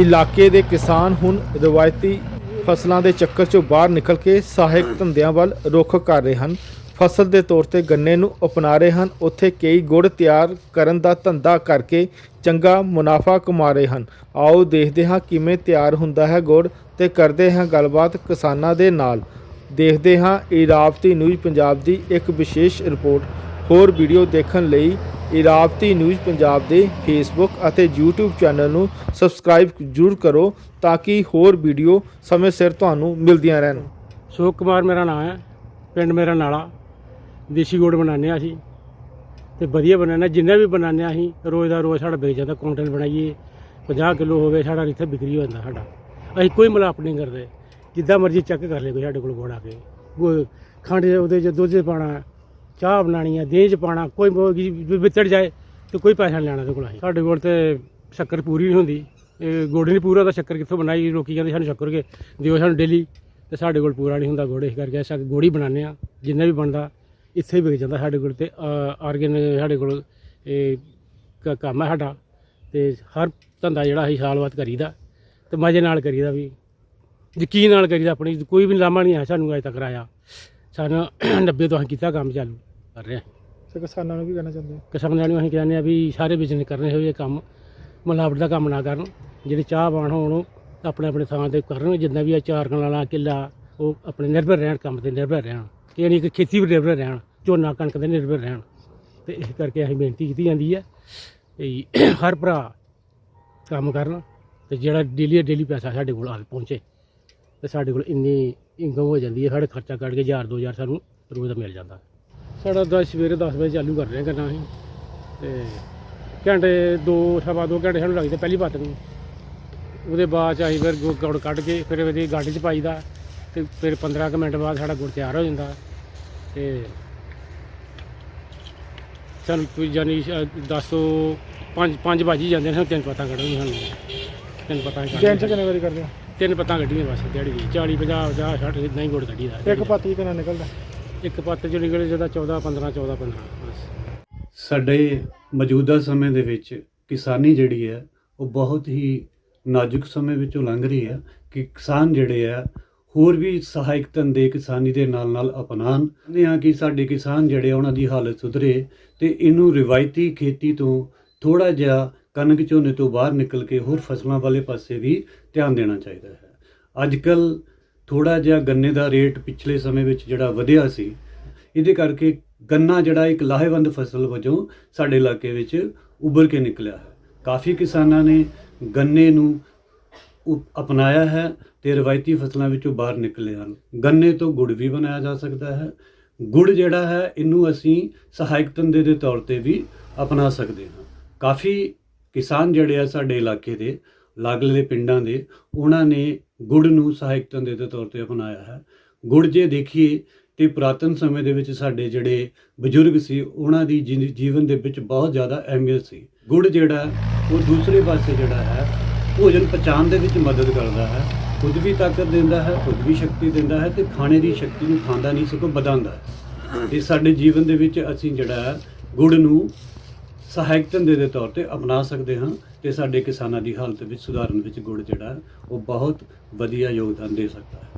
ਇਲਾਕੇ ਦੇ ਕਿਸਾਨ ਹੁਣ ਰਵਾਇਤੀ ਫਸਲਾਂ ਦੇ ਚੱਕਰ ਚੋਂ ਬਾਹਰ ਨਿਕਲ ਕੇ ਸਹਾਇਕ ਧੰਦਿਆਂ ਵੱਲ ਰੁਖ ਕਰ ਰਹੇ ਹਨ। ਫਸਲ ਦੇ ਤੌਰ ਤੇ ਗੰਨੇ ਨੂੰ ਅਪਣਾ ਰਹੇ ਹਨ। ਉੱਥੇ ਕਈ ਗੁੜ ਤਿਆਰ ਕਰਨ ਦਾ ਧੰਦਾ ਕਰਕੇ ਚੰਗਾ ਮੁਨਾਫਾ ਕਮਾ ਰਹੇ ਹਨ। ਆਓ ਦੇਖਦੇ ਹਾਂ ਕਿਵੇਂ ਤਿਆਰ ਹੁੰਦਾ ਹੈ ਗੁੜ ਤੇ ਕਰਦੇ ਹਾਂ ਗੱਲਬਾਤ ਕਿਸਾਨਾਂ ਦੇ ਨਾਲ। ਦੇਖਦੇ ਹਾਂ, ਇਰਾਵਤੀ ਨਿਊਜ਼ ਪੰਜਾਬ ਦੀ ਇੱਕ ਵਿਸ਼ੇਸ਼ ਰਿਪੋਰਟ। ਹੋਰ ਵੀਡੀਓ ਦੇਖਣ ਲਈ ਇਰਾਵਤੀ ਨਿਊਜ਼ ਪੰਜਾਬ ਦੇ ਫੇਸਬੁੱਕ ਅਤੇ YouTube ਚੈਨਲ ਨੂੰ ਸਬਸਕ੍ਰਾਈਬ ਜ਼ਰੂਰ ਕਰੋ ਤਾਂ ਕਿ ਹੋਰ ਵੀਡੀਓ ਸਮੇਂ ਸਿਰ ਤੁਹਾਨੂੰ ਮਿਲਦੀਆਂ ਰਹਿਣ। ਸ਼ੋਕ ਕੁਮਾਰ ਮੇਰਾ ਨਾਮ ਹੈ, ਪਿੰਡ ਮੇਰਾ ਨਾਲਾ, ਦੇਸੀ ਗੁੜ ਬਣਾਉਂਦੇ ਹਾਂ ਅਸੀਂ ਤੇ ਵਧੀਆ ਬਣਾਉਂਦੇ ਹਾਂ, ਜਿੰਨਾ ਵੀ ਬਣਾਉਂਦੇ ਹਾਂ ਅਸੀਂ, ਰੋਜ਼ ਦਾ ਰੋਜ਼ ਸਾਡਾ ਵਿਕ ਜਾਂਦਾ ਕੁਇੰਟਲ ਬਣਾਈਏ 50 ਕਿਲੋ ਹੋਵੇ ਸਾਡਾ ਇੱਥੇ ਵਿਕਰੀ ਹੋ ਜਾਂਦਾ ਸਾਡਾ। ਅਸੀਂ ਕੋਈ ਮਿਲਾਪ ਨਹੀਂ ਕਰਦੇ, ਜਿੱਦਾਂ ਮਰਜ਼ੀ ਚੈੱਕ ਕਰ ਲੈ ਕੋਈ ਸਾਡੇ ਕੋਲ ਗੁੜ ਆ ਕੇ, ਕੋਈ ਖੰਡ ਉਹਦੇ ਚ ਦੁੱਧ 'ਚ ਪਾਣਾ ਚਾਹ ਬਣਾਣੀ ਹੈ ਦੇਹ 'ਚ ਪਾਣਾ ਕੋਈ ਮ- ਜਾਏ ਤੇ ਕੋਈ ਪੈਸਾ ਨਹੀਂ ਲੈਣਾ ਉਹਦੇ ਕੋਲ ਸਾਡੇ ਕੋਲ ਤੇ ਸ਼ੱਕਰ ਪੂਰੀ ਨਹੀਂ ਹੁੰਦੀ। ਇਹ ਗੁੜ ਨਹੀਂ ਪੂਰਾ ਤਾਂ ਸ਼ੱਕਰ ਕਿੱਥੋਂ ਬਣਾਈ? ਲੋਕੀ ਕਹਿੰਦੇ ਸਾਨੂੰ ਸ਼ੱਕਰ ਕੇ ਦਿਓ ਸਾਨੂੰ ਡੇਲੀ ਤੇ ਸਾਡੇ ਕੋਲ ਪੂਰਾ ਨਹੀਂ ਹੁੰਦਾ ਗੁੜ ਇਸ ਕਰਕੇ ਅਸੀਂ ਗੋੜੀ ਬਣਾਉਂਦੇ ਆ ਜਿੰਨਾ ਵੀ ਬਣਦਾ, ਇੱਥੇ ਵਿਕ ਜਾਂਦਾ ਸਾਡੇ ਕੋਲ ਤੇ ਆਰਗਨ ਸਾਡੇ ਕੋਲ, ਇਹ ਕ- ਕੰਮ ਹੈ ਸਾਡਾ। ਤੇ ਹਰ ਧੰਦਾ ਜਿਹੜਾ ਅਸੀਂ ਸਾਲ ਬਾਅਦ ਕਰੀਦਾ ਤੇ ਮਜ਼ੇ ਨਾਲ ਕਰੀਦਾ ਵੀ। ਯਕੀਨ ਨਾਲ ਕਰੀਦਾ, ਆਪਣੀ ਕੋਈ ਵੀ ਲਾਮਾ ਨਹੀਂ ਹੈ ਸਾਨੂੰ ਅਜੇ ਤੱਕ ਆਇਆ ਸਾਨੂੰ 90 ਤੋਂ ਅਸੀਂ ਕੀਤਾ ਕੰਮ ਚਾਲੂ ਕਰ ਰਹੇ ਹਾਂ। ਤੇ ਕਿਸਾਨਾਂ ਨੂੰ ਕੀ ਕਹਿਣਾ ਚਾਹੁੰਦੇ ਕਿਸਾਨਾਂ ਨੂੰ ਅਸੀਂ ਕਹਿੰਦੇ ਆ ਵੀ ਸਾਰੇ ਬਿਜ਼ਨਸ ਕਰਨੇ ਹੋਏ ਕੰਮ ਮਿਲਾਵਟ ਦਾ ਕੰਮ ਨਾ ਕਰਨ ਜਿਹੜੇ ਚਾਹ ਬਾਣ ਹੋਣ ਉਹ ਆਪਣੇ ਆਪਣੇ ਥਾਂ ਤੇ ਕਰਨ ਜਿੰਨਾ ਵੀ ਆ ਚਾਰ ਕਨਾਲਾਂ ਕਿੱਲਾ ਉਹ ਆਪਣੇ ਨਿਰਭਰ ਰਹਿਣ ਕੰਮ ਤੇ ਨਿਰਭਰ ਰਹਿਣ। ਇਹ ਨਹੀਂ ਕਿ ਖੇਤੀ ਵੀ ਨਿਰਭਰ ਰਹਿਣ ਝੋਨਾ ਕਣਕ ਤੇ ਨਿਰਭਰ ਰਹਿਣ। ਤੇ ਇਸ ਕਰਕੇ ਅਸੀਂ ਬੇਨਤੀ ਕੀਤੀ ਜਾਂਦੀ ਹੈ ਵੀ ਹਰ ਭਰਾ ਕੰਮ ਕਰਨ ਤੇ ਜਿਹੜਾ ਡੇਲੀ ਡੇਲੀ ਪੈਸਾ ਸਾਡੇ ਕੋਲ ਆ ਪਹੁੰਚੇ। ਤੇ ਸਾਡੇ ਕੋਲ ਇੰਨੀ ਇਨਕਮ ਹੋ ਜਾਂਦੀ ਹੈ ਸਾਡੇ ਖਰਚਾ ਕੱਢ ਕੇ 1000 2000 ਸਾਨੂੰ ਰੋਜ਼ ਦਾ ਮਿਲ ਜਾਂਦਾ। ਸਾਡਾ ਦਸ ਸਵੇਰੇ 10 ਵਜੇ ਚਾਲੂ ਕਰ ਰਹੇ ਹਾਂ ਕਰਨਾ ਅਸੀਂ। ਤੇ ਘੰਟੇ ਦੋ ਸਵਾ ਦੋ ਘੰਟੇ ਸਾਨੂੰ ਲੱਗਦੇ ਪਹਿਲੀ ਪੱਤ ਨੂੰ। ਉਹਦੇ ਬਾਅਦ ਚ ਅਸੀਂ ਫਿਰ ਗੁੜ ਕੱਢ ਕੇ ਫਿਰ ਉਹਦੀ ਗਾਡੀ 'ਚ ਪਾਈਦਾ। ਤੇ ਫਿਰ 15 ਕੁ ਮਿੰਟ ਬਾਅਦ ਸਾਡਾ ਗੁੜ ਤਿਆਰ ਹੋ ਜਾਂਦਾ। ਤੇ ਸਾਨੂੰ ਕੋਈ ਜਾਨੀ 10 ਤੋਂ 5 5 ਵੱਜ ਹੀ ਜਾਂਦੇ ਨੇ ਸਾਨੂੰ ਤਿੰਨ ਪੱਤਾਂ ਕੱਢਣੀਆਂ ਸਾਨੂੰ। ਤਿੰਨ ਪੱਤਾਂ ਦਿਨ ਚ। ਕਿੰਨੇ ਵਾਰੀ ਕਰਦੇ ਹੋ? ਤਿੰਨ ਪੱਤਾਂ ਕੱਢੀਆਂ ਬਸ ਦਿਹਾੜੀ ਦੀ। 40 50 50 60 ਇਦਾਂ ਹੀ ਗੁੜ ਕੱਢੀਦਾ। ਇੱਕ ਪੱਤੀ ਕਿੰਨਾ ਨਿਕਲਦਾ? ਇੱਕ ਪੱਤ ਚੋਂ ਨਿਕਲੇ ਜਿਹਦਾ 14 15 14 15 ਬਸ। ਸਾਡੇ ਮੌਜੂਦਾ ਸਮੇਂ ਦੇ ਵਿੱਚ ਕਿਸਾਨੀ ਜਿਹੜੀ ਹੈ ਉਹ ਬਹੁਤ ਹੀ ਨਾਜ਼ੁਕ ਸਮੇਂ ਵਿੱਚੋਂ ਲੰਘ ਰਹੀ ਹੈ ਕਿ ਕਿਸਾਨ ਜਿਹੜੇ ਆ ਹੋਰ ਵੀ ਸਹਾਇਕ ਧੰਦੇ ਕਿਸਾਨੀ ਦੇ ਨਾਲ ਨਾਲ ਅਪਣਾਉਣ। ਚਾਹੁੰਦੇ ਹਾਂ ਕਿ ਸਾਡੇ ਕਿਸਾਨ ਜਿਹੜੇ ਆ, ਉਹਨਾਂ ਦੀ ਹਾਲਤ ਸੁਧਰੇ ਤੇ ਇਹਨੂੰ ਰਿਵਾਇਤੀ ਖੇਤੀ ਤੋਂ ਥੋੜਾ ਜਿਹਾ ਕਣਕ ਝੋਨੇ ਤੋਂ ਬਾਹਰ ਨਿਕਲ ਕੇ ਹੋਰ ਫਸਲਾਂ ਵਾਲੇ ਪਾਸੇ ਵੀ ਧਿਆਨ ਦੇਣਾ ਚਾਹੀਦਾ ਹੈ। ਅੱਜ ਕੱਲ ਥੋੜਾ ਜਿਹਾ ਗੰਨੇ ਦਾ ਰੇਟ ਪਿਛਲੇ ਸਮੇਂ ਵਿੱਚ ਜਿਹੜਾ ਵਧਿਆ ਸੀ, ਇਹਦੇ ਕਰਕੇ ਗੰਨਾ ਜਿਹੜਾ ਇੱਕ ਲਾਹੇਵੰਦ ਫਸਲ ਵਜੋਂ ਸਾਡੇ ਇਲਾਕੇ ਵਿੱਚ ਉੱਭਰ ਕੇ ਨਿਕਲਿਆ ਹੈ। ਕਾਫੀ ਕਿਸਾਨਾਂ ਨੇ ਗੰਨੇ ਨੂੰ ਉ- ਅਪਣਾਇਆ ਹੈ ਤੇ ਰਵਾਇਤੀ ਫਸਲਾਂ ਵਿੱਚੋਂ ਬਾਹਰ ਨਿਕਲੇ ਹਨ। ਗੰਨੇ ਤੋਂ ਗੁੜ ਵੀ ਬਣਾਇਆ ਜਾ ਸਕਦਾ ਹੈ। ਗੁੜ ਜਿਹੜਾ ਹੈ, ਇਹਨੂੰ ਅਸੀਂ ਸਹਾਇਕ ਧੰਦੇ ਦੇ ਤੌਰ ਤੇ ਵੀ ਅਪਣਾ ਸਕਦੇ ਹਾਂ। ਕਾਫੀ ਕਿਸਾਨ ਜਿਹੜੇ ਆ ਸਾਡੇ ਇਲਾਕੇ ਦੇ, ਲਾਗਲੇ ਪਿੰਡਾਂ ਦੇ, ਉਹਨਾਂ ਨੇ ਗੁੜ ਨੂੰ ਸਹਾਇਕ ਧੰਦੇ ਦੇ ਤੌਰ ਤੇ ਅਪਣਾਇਆ ਹੈ। ਗੁੜ ਜੇ ਦੇਖੀਏ ਤੇ ਪੁਰਾਤਨ ਸਮੇਂ ਦੇ ਵਿੱਚ ਸਾਡੇ ਜਿਹੜੇ ਬਜ਼ੁਰਗ ਸੀ, ਉਹਨਾਂ ਦੀ ਜਿੰ- ਜੀਵਨ ਦੇ ਵਿੱਚ ਬਹੁਤ ਜ਼ਿਆਦਾ ਅਹਿਮੀਅਤ ਸੀ। ਗੁੜ ਜਿਹੜਾ, ਉਹ ਦੂਸਰੇ ਪਾਸੇ ਜਿਹੜਾ ਹੈ, ਭੋਜਨ ਪਚਾਉਣ ਦੇ ਵਿੱਚ ਮਦਦ ਕਰਦਾ ਹੈ। ਖੁਦ ਵੀ ਤਾਕਤ ਦਿੰਦਾ ਹੈ, ਖੁਦ ਵੀ ਸ਼ਕਤੀ ਦਿੰਦਾ ਹੈ ਤੇ ਖਾਣੇ ਦੀ ਸ਼ਕਤੀ ਨੂੰ ਖਾਂਦਾ ਨਹੀਂ, ਸਗੋਂ ਵਧਾਉਂਦਾ ਹੈ। ਤੇ ਸਾਡੇ ਜੀਵਨ ਦੇ ਵਿੱਚ ਅਸੀਂ ਜਿਹੜਾ ਹੈ, ਗੁੜ ਨੂੰ ਸਹਾਇਕ ਧੰਦੇ ਦੇ ਤੌਰ ਤੇ ਅਪਣਾ ਸਕਦੇ ਹਾਂ ਤੇ ਸਾਡੇ ਕਿਸਾਨਾਂ ਦੀ ਹਾਲਤ ਵਿੱਚ ਸੁਧਾਰਨ ਵਿੱਚ ਗੁੜ ਜਿਹੜਾ ਉਹ ਬਹੁਤ ਵਧੀਆ ਯੋਗਦਾਨ ਦੇ ਸਕਦਾ ਹੈ।